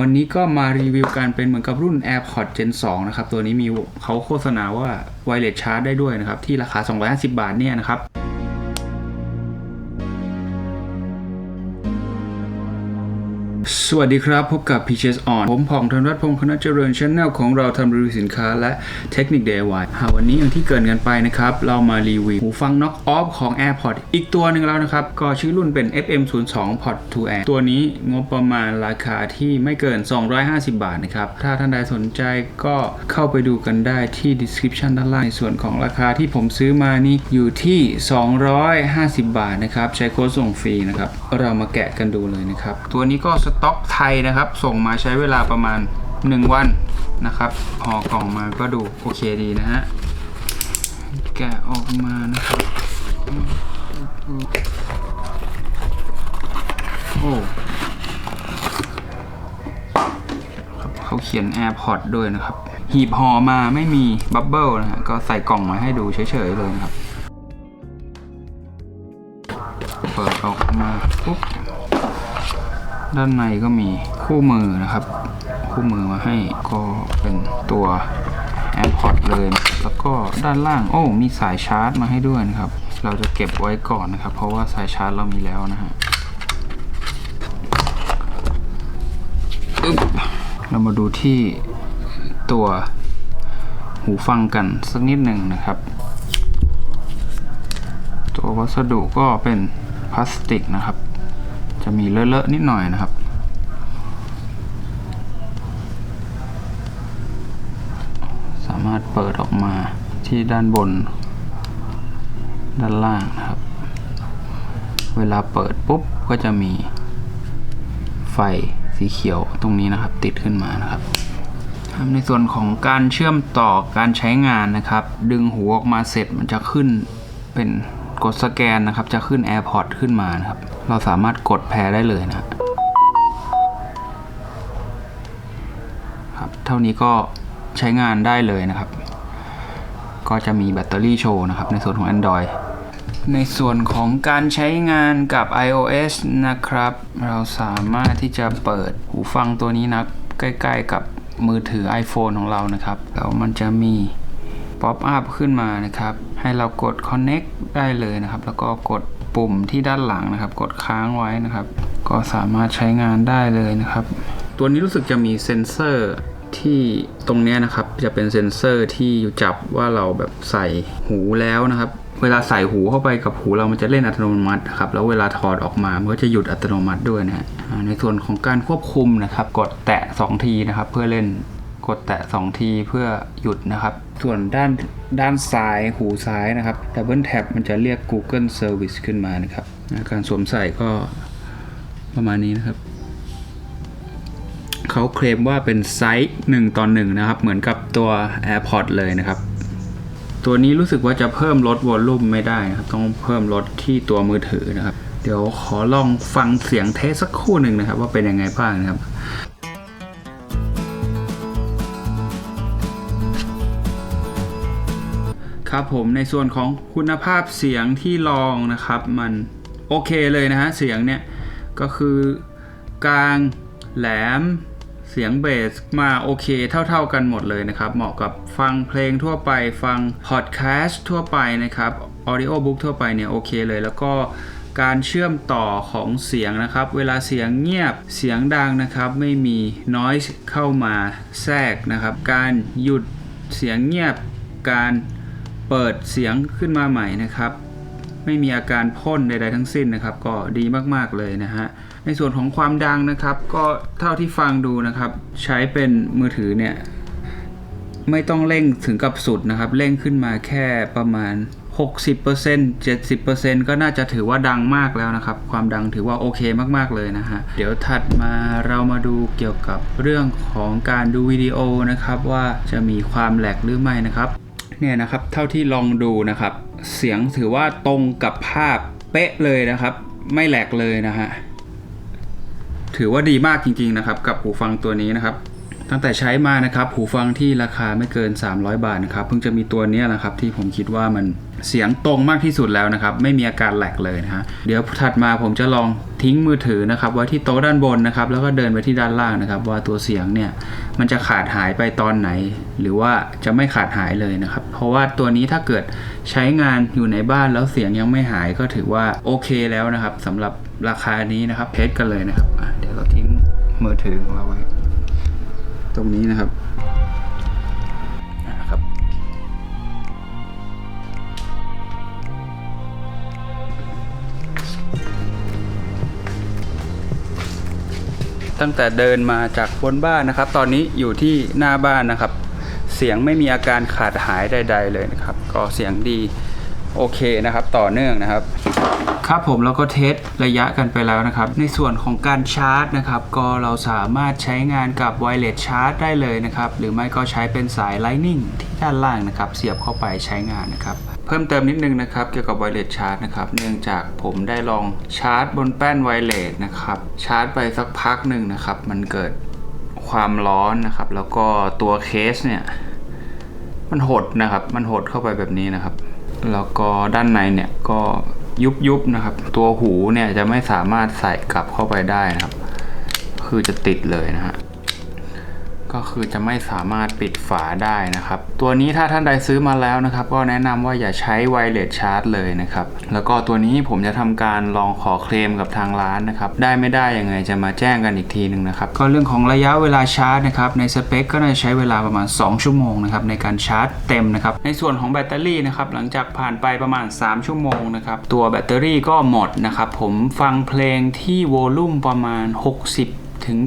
วันนี้ก็มารีวิวการเป็นเหมือนกับรุ่น AirPods Gen 2 นะครับ ตัวนี้มีเขาโฆษณาว่า Wireless Charge ได้ด้วยนะครับ ที่ราคา 250 บาทเนี่ยนะครับ สวัสดีครับ พบกับ Peaches On ผมผ่องธนรัตน์พงศ์คณะเจริญชแนลของเราทำรีวิวสินค้าและเทคนิค DIY หาวันนี้อย่างที่เกินกันไปนะครับ เรามารีวิวหูฟัง Knock Off ของ AirPods อีกตัวหนึ่งแล้วนะครับ ก็ชื่อรุ่นเป็น FM02 Pod to Air ตัวนี้งบประมาณราคาที่ไม่เกิน 250 บาทนะครับ ถ้าท่านใดสนใจก็เข้าไปดูกันได้ที่ description ด้านล่างในส่วนของราคาที่ผมซื้อมานี่อยู่ที่ 250 บาทนะครับใช้โค้ดส่งฟรีนะครับเรามาแกะกันดูเลยนะครับตัวนี้ก็สต็อกไทยนะครับ ส่งมาใช้เวลาประมาณ 1 วันนะครับห่อกล่องมาก็ดูโอเคดีนะฮะแกะออกมานะครับโอ้เขาเขียน AirPod ด้วยนะครับ หีบห่อมาไม่มีบับเบิลนะฮะก็ใส่กล่องมาให้ดูเฉยๆเลยครับ เปิดออกมาปุ๊บ ด้านในก็มีคู่มือนะครับ คู่มือมาให้ก็เป็นตัว AirPod เลยแล้วก็ด้านล่างโอ้มีสายชาร์จมาให้ด้วยนะครับ เราจะเก็บไว้ก่อนนะครับ เพราะว่าสายชาร์จเรามีแล้วนะฮะเรามาดูที่ตัวหูฟังกันสักนิดหนึ่งนะครับ ตัววัสดุก็เป็นพลาสติกนะครับ จะมีเลอะๆนิดหน่อยนะครับ สามารถเปิดออกมาที่ด้านบน ด้านล่างนะครับ เวลาเปิดปุ๊บก็จะมีไฟสีเขียวตรงนี้นะครับ ติดขึ้นมานะครับในส่วนของการเชื่อมต่อการใช้งานนะครับ ดึงหูออกมาเสร็จมันจะขึ้นเป็นกดสแกนนะครับ จะขึ้น AirPod ขึ้นมานะครับ เราสามารถกดแพรได้เลยนะครับครับ เท่านี้ก็ใช้งานได้เลยนะครับ ก็จะมีแบตเตอรี่โชว์นะครับ ในส่วนของ Android ในส่วนของการใช้งานกับ iOS นะครับ เราสามารถที่จะเปิดหูฟังตัวนี้นะใกล้ ๆ กับมือถือ iPhone ของเรานะครับ แล้วมันจะมีป๊อปอัพขึ้นมานะครับ ให้เรากด connect ได้เลยนะครับ แล้วก็กด ปุ่มที่ด้านหลังนะครับ กดค้างไว้นะครับ ก็สามารถใช้งานได้เลยนะครับ ตัวนี้รู้สึกจะมีเซ็นเซอร์ที่ตรงนี้นะครับจะเป็นเซ็นเซอร์ที่จับว่าเราแบบใส่หูแล้วนะครับ เวลาใส่หูเข้าไปกับหูเรามันจะเล่นอัตโนมัตินะครับแล้วเวลาถอดออกมามันก็จะหยุดอัตโนมัติด้วยนะฮะในส่วนของการควบคุมนะครับ กดแตะ 2 ทีนะครับ เพื่อเล่น กดแตะ 2 ทีเพื่อหยุดนะครับ ส่วนด้านด้านซ้ายหูซ้ายนะครับดับเบิลแท็บมันจะเรียก Google Service ขึ้นมานะครับ การสวมใส่ก็ประมาณนี้นะครับ เขาเคลมว่าเป็นไซส์1ต่อ1นะครับ เหมือนกับตัว AirPod เลยนะครับ ตัวนี้รู้สึกว่าจะเพิ่มลดวอลลุ่มไม่ได้นะครับ ต้องเพิ่มลดที่ตัวมือถือนะครับ เดี๋ยวขอลองฟังเสียงเทสสักคู่หนึ่งนะครับ ว่าเป็นยังไงบ้างนะครับ ครับผมในส่วนของคุณภาพเสียงที่ลองนะครับ มันโอเคเลยนะฮะเสียงเนี่ยก็คือกลางแหลมเสียงเบสมาโอเคเท่าๆกันหมดเลยนะครับ เหมาะกับฟังเพลงทั่วไปฟังพอดแคสต์ทั่วไปนะครับออดิโอบุ๊กทั่วไปเนี่ยโอเคเลย แล้วก็การเชื่อมต่อของเสียงนะครับ เวลาเสียงเงียบเสียงดังนะครับ ไม่มี noise เข้ามาแทรกนะครับ การหยุดเสียงเงียบการ เปิดเสียงขึ้นมาใหม่นะครับ ไม่มีอาการพ่นใดๆทั้งสิ้นนะครับ ก็ดีมากๆเลยนะฮะในส่วนของความดังนะครับ ก็เท่าที่ฟังดูนะครับ ใช้เป็นมือถือเนี่ยไม่ต้องเร่งถึงกับสุดนะครับ เร่งขึ้นมาแค่ประมาณ 60% 70%ก็น่าจะถือว่าดังมากแล้วนะครับ ความดังถือว่าโอเคมากๆเลยนะฮะ เดี๋ยวถัดมาเรามาดูเกี่ยวกับเรื่องของการดูวิดีโอนะครับ ว่าจะมีความแหลกหรือไม่นะครับ เนี่ยนะครับเท่าที่ลองดูนะครับ เสียงถือว่าตรงกับภาพเป๊ะเลยนะครับ ไม่แหลกเลยนะฮะถือว่าดีมากจริงๆนะครับ กับหูฟังตัวนี้นะครับ ตั้งแต่ใช้มานะครับหูฟังที่ราคาไม่เกิน 300 บาทนะครับเพิ่งจะมีตัวนี้นะครับที่ผมคิดว่ามันเสียงตรงมากที่สุดแล้วนะครับ ไม่มีอาการแหลกเลยนะฮะเดี๋ยวถัดมาผมจะลองทิ้งมือถือนะครับไว้ที่โต๊ะด้านบนนะครับ แล้วก็เดินไปที่ด้านล่างนะครับ ว่าตัวเสียงเนี่ยมันจะขาดหายไปตอนไหน หรือว่าจะไม่ขาดหายเลยนะครับ เพราะว่าตัวนี้ถ้าเกิดใช้งานอยู่ในบ้านแล้วเสียงยังไม่หายก็ถือว่าโอเคแล้วนะครับสำหรับราคานี้นะครับเทสกันเลยนะครับเดี๋ยวเราทิ้งมือถือของเราไว้ ตรงนี้นะครับนะครับ ตั้งแต่เดินมาจากบนบ้านนะครับ ตอนนี้อยู่ที่หน้าบ้านนะครับ เสียงไม่มีอาการขาดหายใด ๆ เลยนะครับ ก็เสียงดี โอเคนะครับต่อเนื่องนะครับ ครับผมแล้วก็เทสระยะกันไปแล้วนะครับ ในส่วนของการชาร์จนะครับ ก็เราสามารถใช้งานกับไวเลสชาร์จได้เลยนะครับ หรือไม่ก็ใช้เป็นสาย Lightning ที่ด้านล่างนะครับ เสียบเข้าไปใช้งานนะครับเพิ่มเติมนิดนึงนะครับเกี่ยวกับไวเลสชาร์จนะครับเนื่องจากผมได้ลองชาร์จบนแป้นไวเลสนะครับชาร์จไปสักพักหนึ่งนะครับ มันเกิดความร้อนนะครับ แล้วก็ตัวเคสเนี่ย มันหดนะครับ มันหดเข้าไปแบบนี้นะครับ แล้วก็ด้านในเนี่ยก็ยุบยุบๆนะครับ ตัวหูเนี่ยจะไม่สามารถใส่กลับเข้าไปได้นะครับ คือจะติดเลยนะฮะ ก็คือจะไม่สามารถปิดฝาได้นะครับ ตัวนี้ถ้าท่านใดซื้อมาแล้วนะครับ ก็แนะนำว่าอย่าใช้ไวเลสชาร์จเลยนะครับ แล้วก็ตัวนี้ผมจะทำการลองขอเคลมกับทางร้านนะครับ ได้ไม่ได้ยังไงจะมาแจ้งกันอีกทีหนึ่งนะครับ ก็เรื่องของระยะเวลาชาร์จนะครับ ในสเปคก็น่าจะใช้เวลาประมาณ 2 ชั่วโมงนะครับในการชาร์จเต็มนะครับ ในส่วนของแบตเตอรี่นะครับ หลังจากผ่านไปประมาณ 3 ชั่วโมงนะครับ ตัวแบตเตอรี่ก็หมดนะครับ ผมฟังเพลงที่โวลูมประมาณ 60 ถึง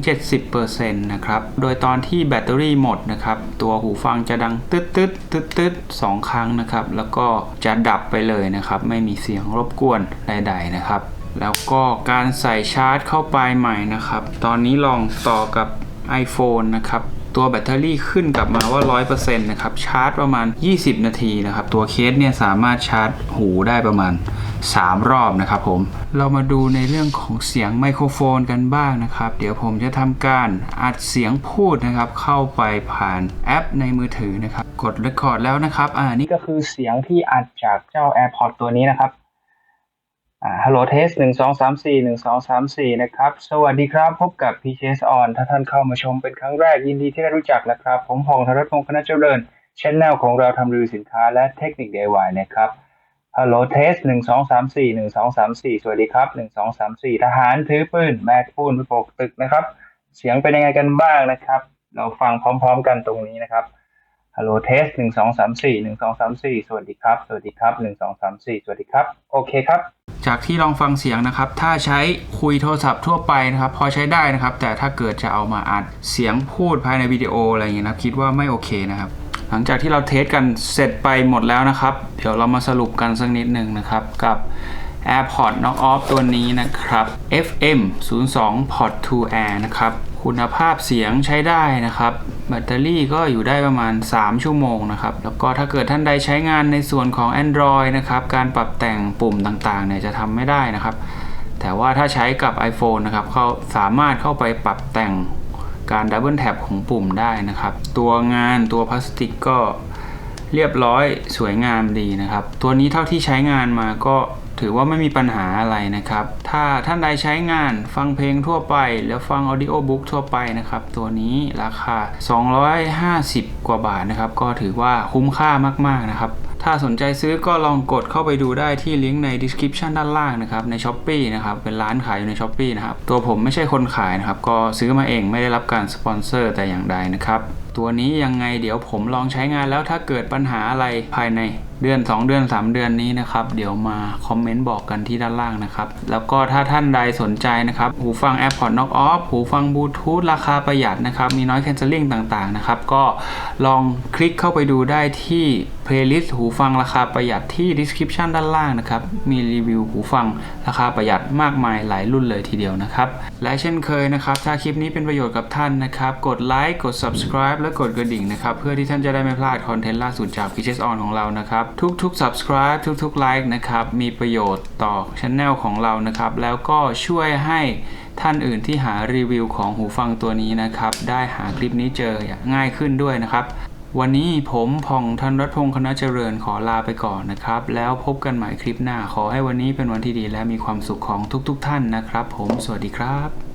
70%นะครับ โดยตอนที่แบตเตอรี่หมดนะครับ ตัวหูฟังจะดังตึ๊ดตึ๊ดตึ๊ดตึ๊ดสองครั้งนะครับ แล้วก็จะดับไปเลยนะครับ ไม่มีเสียงรบกวนใด ๆ นะครับ แล้วก็การใส่ชาร์จเข้าไปใหม่นะครับ ตอนนี้ลองต่อกับ iPhone นะครับตัวแบตเตอรี่ขึ้นกลับมาว่า 100%นะครับ ชาร์จประมาณ 20 นาทีนะครับ ตัวเคสเนี่ยสามารถชาร์จหูได้ประมาณ 3 รอบนะครับผมเรามาดูในเรื่องของเสียงไมโครโฟนกันบ้างนะครับ เดี๋ยวผมจะทำการอัดเสียงพูดนะครับ เข้าไปผ่านแอปในมือถือนะครับ กด Record แล้วนะครับ อ่านี่ก็คือเสียงที่อัดจากเจ้า AirPod ตัวนี้นะครับอ่า Hello Test หนึ่งสองสามสี่หนึ่งสองสามสี่นะครับ สวัสดีครับ พบกับ PCS On ถ้าท่านเข้ามาชมเป็นครั้งแรกยินดีที่ได้รู้จักนะครับ ผมพงษ์ธนรัตน์พงษ์คณะเจริญชแนลของเราทำรีวิวสินค้าและเทคนิค DIY นะครับ Hello Test หนึ่งสองสามสี่หนึ่งสองสามสี่สวัสดีครับหนึ่งสองสามสี่ทหารถือปืนแบกปูนไปโบกตึกนะครับ เสียงเป็นยังไงกันบ้างนะครับ เราฟังพร้อม ๆ กันตรงนี้นะครับ Hello Test หนึ่งสองสามสี่หนึ่งสองสามสี่สวัสดีครับ สวัสดีครับหนึ่งสองสามสี่สวัสดีครับ โอเคครับ จากที่ลองฟังเสียงนะครับ ถ้าใช้คุยโทรศัพท์ทั่วไปนะครับ พอใช้ได้นะครับ แต่ถ้าเกิดจะเอามาอัดเสียงพูดภายในวิดีโออะไรอย่างเงี้ยนะคิดว่าไม่โอเคนะครับ หลังจากที่เราเทสกันเสร็จไปหมดแล้วนะครับ เดี๋ยวเรามาสรุปกันสักนิดหนึ่งนะครับ กับ AirPods Knock Off ตัวนี้นะครับ FM 02 Port 2 Air นะครับ คุณภาพเสียงใช้ได้นะครับ แบตเตอรี่ก็อยู่ได้ประมาณ 3 ชั่วโมงนะครับ แล้วก็ถ้าเกิดท่านใดใช้งานในส่วนของ Android นะครับ การปรับแต่งปุ่มต่างๆเนี่ยจะทำไม่ได้นะครับ แต่ว่าถ้าใช้กับ iPhone นะครับเขาสามารถเข้าไปปรับแต่ง การดับเบิลแท็บของปุ่มได้นะครับ ตัวงานตัวพลาสติกก็เรียบร้อยสวยงามดีนะครับ ตัวนี้เท่าที่ใช้งานมาก็ถือว่าไม่มีปัญหาอะไรนะครับ ถ้าท่านใดใช้งานฟังเพลงทั่วไป แล้วฟัง Audio Book ทั่วไปนะครับ ตัวนี้ราคา 250 กว่าบาทนะครับ ก็ถือว่าคุ้มค่ามากๆนะครับถ้าสนใจซื้อก็ลองกดเข้าไปดูได้ที่ลิงก์ใน description ด้านล่างนะครับใน s h อ p e e นะครับเป็นร้านขายอยู่ใน s h อ p e e นะครับตัวผมไม่ใช่คนขายนะครับก็ซื้อมาเองไม่ได้รับการสปอนเซอร์แต่อย่างใดนะครับตัวนี้ยังไงเดี๋ยวผมลองใช้งานแล้วถ้าเกิดปัญหาอะไรภายในเดือน 2 เดือน 3 เดือนนี้นะครับ เดี๋ยวมาคอมเมนต์บอกกันที่ด้านล่างนะครับ แล้วก็ถ้าท่านใดสนใจนะครับ หูฟัง AirPods Knock Off หูฟังบลูทูธราคาประหยัดนะครับ มีน้อย cancelling ต่างๆ นะครับ ก็ลองคลิกเข้าไปดูได้ที่ playlist หููฟังราคาประหยัดที่ description ด้านล่างนะครับ มีรีวิวหูฟังราคาประหยัดมากมายหลายรุ่นเลยทีเดียวนะครับ และเช่นเคยนะครับ ถ้าคลิปนี้เป็นประโยชน์กับท่านนะครับ กดไลค์กด subscribe และกดกระดิ่งนะครับ เพื่อที่ท่านจะได้ไม่พลาดคอนเทนต์ล่าสุดจาก p h On ของเรานะครับ ทุกๆ subscribe ทุกๆ like นะครับ มีประโยชน์ต่อช anel ของเรานะครับ แล้วก็ช่วยให้ท่านอื่นที่หารีวิวของหูฟังตัวนี้นะครับ ได้หาคลิปนี้เจออย่างง่ายขึ้นด้วยนะครับ วันนี้ผมผ่องธันรัตพงศ์คณะเจริญขอลาไปก่อนนะครับ แล้วพบกันใหม่คลิปหน้าขอให้วันนี้เป็นวันที่ดีและมีความสุขของทุกๆทท่านนะครับ ผมสวัสดีครับ